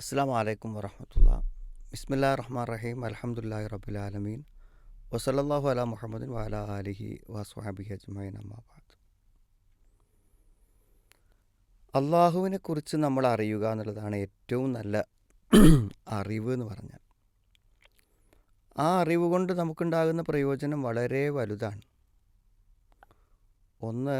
അസ്സാം വലൈക്കും വറഹമത്തുള്ള. ബിസ്മില്ലാ റഹ്മാൻ റഹീം അലഹമുല്ലാ റബുലാലമീൻ വസലല്ലാഹു അല മുഹമ്മദിൻ വാല അലിഹി വസ്വാബി അജ്മൈൻ അമ്മാബാദ് അള്ളാഹുവിനെ കുറിച്ച് നമ്മൾ അറിയുക എന്നുള്ളതാണ് ഏറ്റവും നല്ല അറിവ് എന്ന് പറഞ്ഞാൽ. ആ അറിവ് കൊണ്ട് നമുക്കുണ്ടാകുന്ന പ്രയോജനം വളരെ വലുതാണ്. ഒന്ന്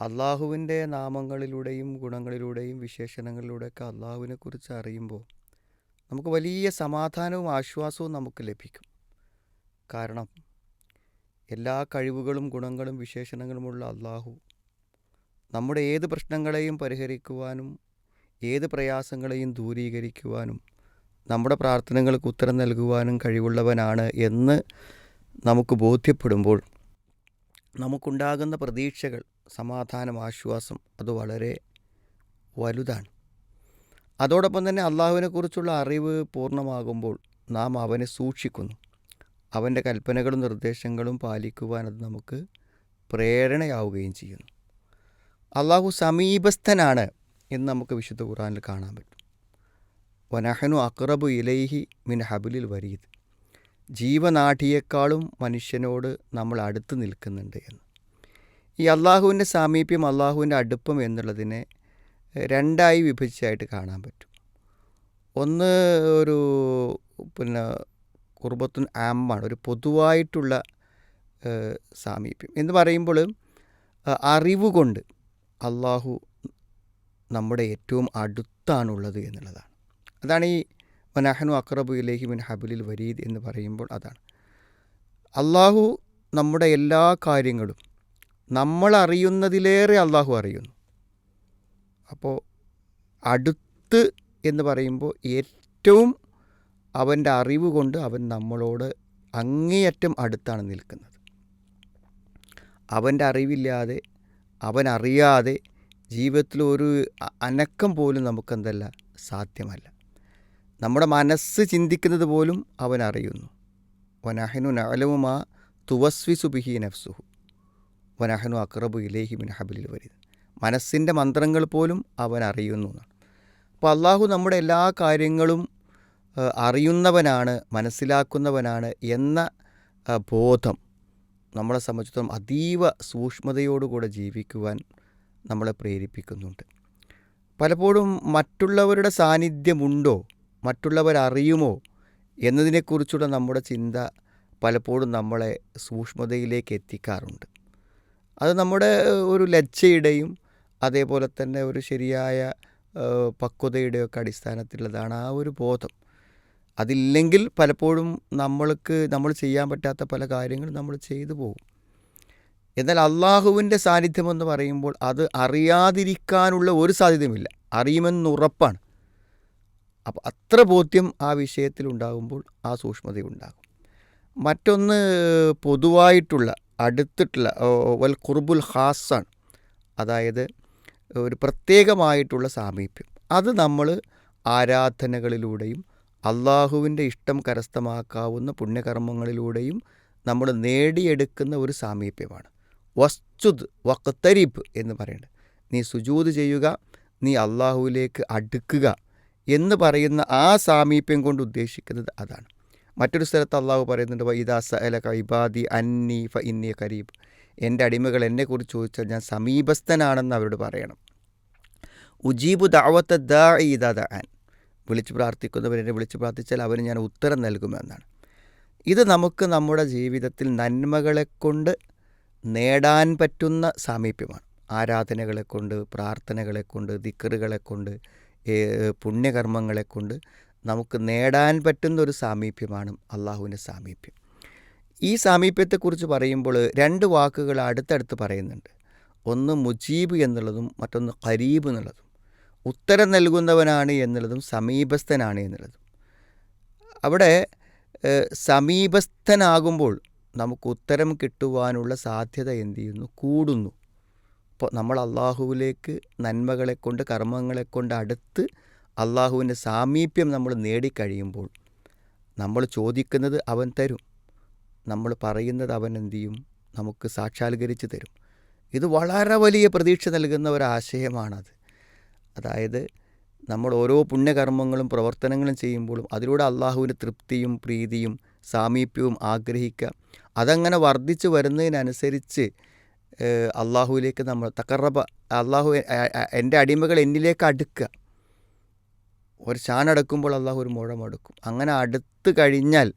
അള്ളാഹുവിന്റെ നാമങ്ങളിലൂടെയും ഗുണങ്ങളിലൂടെയും വിശേഷണങ്ങളിലൂടെയൊക്കെ അള്ളാഹുവിനെ കുറിച്ച് അറിയുമ്പോൾ നമുക്ക് വലിയ സമാധാനവും ആശ്വാസവും നമുക്ക് ലഭിക്കും. കാരണം എല്ലാ കഴിവുകളും ഗുണങ്ങളും വിശേഷണങ്ങളുമുള്ള അള്ളാഹു നമ്മുടെ ഏത് പ്രശ്നങ്ങളെയും പരിഹരിക്കുവാനും ഏത് പ്രയാസങ്ങളെയും ദൂരീകരിക്കുവാനും നമ്മുടെ പ്രാർത്ഥനകൾക്ക് ഉത്തരം നൽകുവാനും കഴിവുള്ളവനാണ് എന്ന് നമുക്ക് ബോധ്യപ്പെടുമ്പോൾ നമുക്കുണ്ടാകുന്ന പ്രതീക്ഷകൾ സമാധാനം ആശ്വാസം അത് വളരെ വലുതാണ്. അതോടൊപ്പം തന്നെ അള്ളാഹുവിനെക്കുറിച്ചുള്ള അറിവ് പൂർണമാകുമ്പോൾ നാം അവനെ സൂക്ഷിക്കുന്നു. അവന്റെ കൽപ്പനകളും നിർദ്ദേശങ്ങളും പാലിക്കുവാൻ അത് നമുക്ക് പ്രേരണയാവുകയും ചെയ്യുന്നു. അള്ളാഹു സമീപസ്ഥനാണ് എന്ന് നമുക്ക് വിശുദ്ധ ഖുറാനിൽ കാണാൻ പറ്റും. വനഹനു അക്രബു ഇലൈഹി മിൻ ഹബിലിൽ വരീദ്. ജീവനാഠിയേക്കാളും മനുഷ്യനോട് നമ്മൾ അടുത്ത് നിൽക്കുന്നുണ്ട് എന്ന്. ഈ അള്ളാഹുവിന്റെ സാമീപ്യം അള്ളാഹുവിന്റെ അടുപ്പം എന്നുള്ളതിനെ രണ്ടായി വിഭജിച്ചായിട്ട് കാണാൻ പറ്റും. ഒന്ന് ഒരു പിന്നെ കുർബത്തുൻ ആമാണ് ഒരു പൊതുവായിട്ടുള്ള സാമീപ്യം. എന്ന് പറയുമ്പോൾ അറിവുകൊണ്ട് അള്ളാഹു നമ്മുടെ ഏറ്റവും അടുത്താണുള്ളത് എന്നുള്ളതാണ്. അതാണ് ഈ വനാഹനു അക്രബു ഇലേഹി മിൻ ഹബുലിൽ വരീദ് എന്ന് പറയുമ്പോൾ അതാണ്. അള്ളാഹു നമ്മുടെ എല്ലാ കാര്യങ്ങളും നമ്മൾ അറിയുന്നതിലേറെ അള്ളാഹു അറിയുന്നു. അപ്പോൾ അടുത്ത് എന്ന് പറയുമ്പോൾ ഏറ്റവും അവന്റെ അറിവ് കൊണ്ട് അവൻ നമ്മളോട് അങ്ങേയറ്റം അടുത്താണ് നിൽക്കുന്നത്. അവന്റെ അറിവില്ലാതെ അവൻ അറിയാതെ ജീവിതത്തിൽ ഒരു അനക്കം പോലും നമുക്കെന്തല്ല സാധ്യമല്ല. നമ്മുടെ മനസ്സ് ചിന്തിക്കുന്നത് പോലും അവൻ അറിയുന്നു. വനഹനു നലവുമാ തുവസ്വിസു ബിഹി നഫ്സുഹു. വനഹനു അക്രബു ഇലേഹി മിൻ ഹബിലിൽ വരിത് മനസ്സിന്റെ മന്ത്രങ്ങൾ പോലും അവൻ അറിയുന്നു എന്നാണ്. അപ്പോൾ അള്ളാഹു നമ്മുടെ എല്ലാ കാര്യങ്ങളും അറിയുന്നവനാണ് മനസ്സിലാക്കുന്നവനാണ് എന്ന ബോധം നമ്മളെ സംബന്ധിച്ചിടത്തോളം അതീവ സൂക്ഷ്മതയോടുകൂടെ ജീവിക്കുവാൻ നമ്മളെ പ്രേരിപ്പിക്കുന്നുണ്ട്. പലപ്പോഴും മറ്റുള്ളവരുടെ സാന്നിധ്യമുണ്ടോ മറ്റുള്ളവരറിയുമോ എന്നതിനെക്കുറിച്ചുള്ള നമ്മുടെ ചിന്ത പലപ്പോഴും നമ്മളെ സൂക്ഷ്മതയിലേക്ക് എത്തിക്കാറുണ്ട്. അത് നമ്മുടെ ഒരു ലജ്ജയുടെയും അതേപോലെ തന്നെ ഒരു ശരിയായ പക്വതയുടെയൊക്കെ അടിസ്ഥാനത്തിലുള്ളതാണ് ആ ഒരു ബോധം. അതില്ലെങ്കിൽ പലപ്പോഴും നമ്മൾക്ക് നമ്മൾ ചെയ്യാൻ പറ്റാത്ത പല കാര്യങ്ങളും നമ്മൾ ചെയ്തു പോകും. എന്നാൽ അള്ളാഹുവിന്റെ സാന്നിധ്യമെന്ന് പറയുമ്പോൾ അത് അറിയാതിരിക്കാനുള്ള ഒരു സാധ്യതയുമില്ല. അറിയുമെന്നുറപ്പാണ് അപ്പോൾ അത്ര ബോധ്യം ആ വിഷയത്തിൽ ഉണ്ടാകുമ്പോൾ ആ സൂക്ഷ്മതയുണ്ടാകും. മറ്റൊന്ന് പൊതുവായിട്ടുള്ള അടുത്തിട്ടുള്ള വൽ കുർബുൽ ഹാസാണ് അതായത് ഒരു പ്രത്യേകമായിട്ടുള്ള സാമീപ്യം. അത് നമ്മൾ ആരാധനകളിലൂടെയും അള്ളാഹുവിന്റെ ഇഷ്ടം കരസ്ഥമാക്കാവുന്ന പുണ്യകർമ്മങ്ങളിലൂടെയും നമ്മൾ നേടിയെടുക്കുന്ന ഒരു സാമീപ്യമാണ്. വസ്തുദ് വക്തരിപ്പ് എന്ന് പറയുന്നത് നീ സുജൂത് ചെയ്യുക നീ അള്ളാഹുവിലേക്ക് അടുക്കുക എന്ന് പറയുന്ന ആ സാമീപ്യം കൊണ്ട് ഉദ്ദേശിക്കുന്നത് അതാണ്. മറ്റൊരു സ്ഥലത്ത് അള്ളാഹു പറയുന്നുണ്ട് വൈദാ സഅല കൈബാദി അന്നി ഫ ഇന്നി കരീബ് എന്റെ അടിമകൾ എന്നെക്കുറിച്ച് ചോദിച്ചാൽ ഞാൻ സമീപസ്ഥനാണെന്ന് അവരോട് പറയണം. ഉജീബു ദാവത്ത ദാ ഇദാ ദാൻ വിളിച്ച് പ്രാർത്ഥിക്കുന്നവരെന്നെ വിളിച്ച് പ്രാർത്ഥിച്ചാൽ അവന് ഞാൻ ഉത്തരം നൽകുമെന്നാണ്. ഇത് നമുക്ക് നമ്മുടെ ജീവിതത്തിൽ നന്മകളെ കൊണ്ട് നേടാൻ പറ്റുന്ന സാമീപ്യമാണ്. ആരാധനകളെ കൊണ്ട് പ്രാർത്ഥനകളെ കൊണ്ട് ദിക്കറുകളെ കൊണ്ട് പുണ്യകർമ്മങ്ങളെ കൊണ്ട് നമുക്ക് നേടാൻ പറ്റുന്ന ഒരു സാമീപ്യമാണ് അള്ളാഹുവിന്റെ സാമീപ്യം. ഈ സാമീപ്യത്തെക്കുറിച്ച് പറയുമ്പോൾ രണ്ട് വാക്കുകൾ അടുത്തടുത്ത് പറയുന്നുണ്ട്. ഒന്ന് മുജീബ് എന്നുള്ളതും മറ്റൊന്ന് ഖരീബ് എന്നുള്ളതും. ഉത്തരം നൽകുന്നവനാണ് എന്നുള്ളതും സമീപസ്ഥനാണ് എന്നുള്ളതും. അവിടെ സമീപസ്ഥനാകുമ്പോൾ നമുക്ക് ഉത്തരം കിട്ടുവാനുള്ള സാധ്യത എന്ത് ചെയ്യുന്നു? കൂടുന്നു. അപ്പോൾ നമ്മൾ അള്ളാഹുവിലേക്ക് നന്മകളെ കൊണ്ട് കർമ്മങ്ങളെ കൊണ്ട് അടുത്ത് അള്ളാഹുവിന്റെ സാമീപ്യം നമ്മൾ നേടിക്കഴിയുമ്പോൾ നമ്മൾ ചോദിക്കുന്നത് അവൻ തരും. നമ്മൾ പറയുന്നത് അവൻ എന്തു ചെയ്യും? നമുക്ക് സാക്ഷാത്കരിച്ച് തരും. ഇത് വളരെ വലിയ പ്രതീക്ഷ നൽകുന്ന ഒരാശയമാണത് അതായത് നമ്മൾ ഓരോ പുണ്യകർമ്മങ്ങളും പ്രവർത്തനങ്ങളും ചെയ്യുമ്പോഴും അതിലൂടെ അള്ളാഹുവിന്റെ തൃപ്തിയും പ്രീതിയും സാമീപ്യവും ആഗ്രഹിക്കുക. അതങ്ങനെ വർദ്ധിച്ചു വരുന്നതിനനുസരിച്ച് അള്ളാഹുവിലേക്ക് നമ്മൾ തക്കറബ അള്ളാഹു എന്റെ അടിമകൾ എന്നിലേക്ക് അടുക്കുക. ഒരു ചാണടക്കുമ്പോൾ അള്ളാഹു ഒരു മുഴം അടുക്കും അങ്ങനെ അടുത്ത് കഴിഞ്ഞാൽ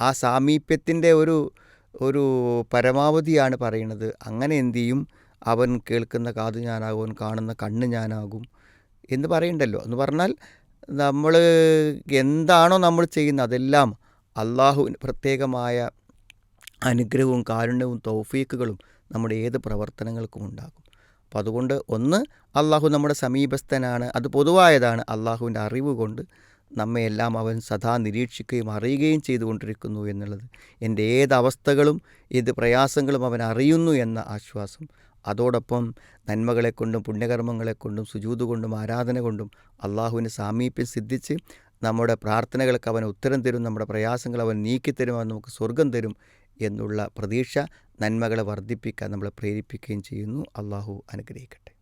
ആ സാമീപ്യത്തിന്റെ ഒരു ഒരു പരമാവധിയാണ് പറയുന്നത്. അങ്ങനെ എന്തു ചെയ്യും? അവൻ കേൾക്കുന്ന കാത് ഞാനാകും അവൻ കാണുന്ന കണ്ണ് ഞാനാകും എന്ന് പറയണ്ടല്ലോ. എന്ന് പറഞ്ഞാൽ നമ്മൾ എന്താണോ നമ്മൾ ചെയ്യുന്നത് അതെല്ലാം അള്ളാഹുവിന് പ്രത്യേകമായ അനുഗ്രഹവും കാരുണ്യവും തൗഫീക്കുകളും നമ്മുടെ ഏത് പ്രവർത്തനങ്ങൾക്കും ഉണ്ടാകും. അപ്പം അതുകൊണ്ട് ഒന്ന് അള്ളാഹു നമ്മുടെ സമീപസ്ഥനാണ്. അത് പൊതുവായതാണ്. അള്ളാഹുവിന്റെ അറിവ് കൊണ്ട് നമ്മയെല്ലാം അവൻ സദാ നിരീക്ഷിക്കുകയും അറിയുകയും ചെയ്തുകൊണ്ടിരിക്കുന്നു എന്നുള്ളത്. എന്റെ ഏത് അവസ്ഥകളും ഏത് പ്രയാസങ്ങളും അവൻ അറിയുന്നു എന്ന ആശ്വാസം. അതോടൊപ്പം നന്മകളെ കൊണ്ടും പുണ്യകർമ്മങ്ങളെ കൊണ്ടും സുജൂത് കൊണ്ടും ആരാധന കൊണ്ടും അള്ളാഹുവിന് സാമീപ്യം സിദ്ധിച്ച് നമ്മുടെ പ്രാർത്ഥനകൾക്ക് അവൻ ഉത്തരം തരും. നമ്മുടെ പ്രയാസങ്ങൾ അവൻ നീക്കിത്തരും. അവൻ നമുക്ക് സ്വർഗം തരും എന്നുള്ള പ്രതീക്ഷ നന്മകളെ വർദ്ധിപ്പിക്കാൻ നമ്മളെ പ്രേരിപ്പിക്കുകയും ചെയ്യുന്നു. അള്ളാഹു അനുഗ്രഹിക്കട്ടെ.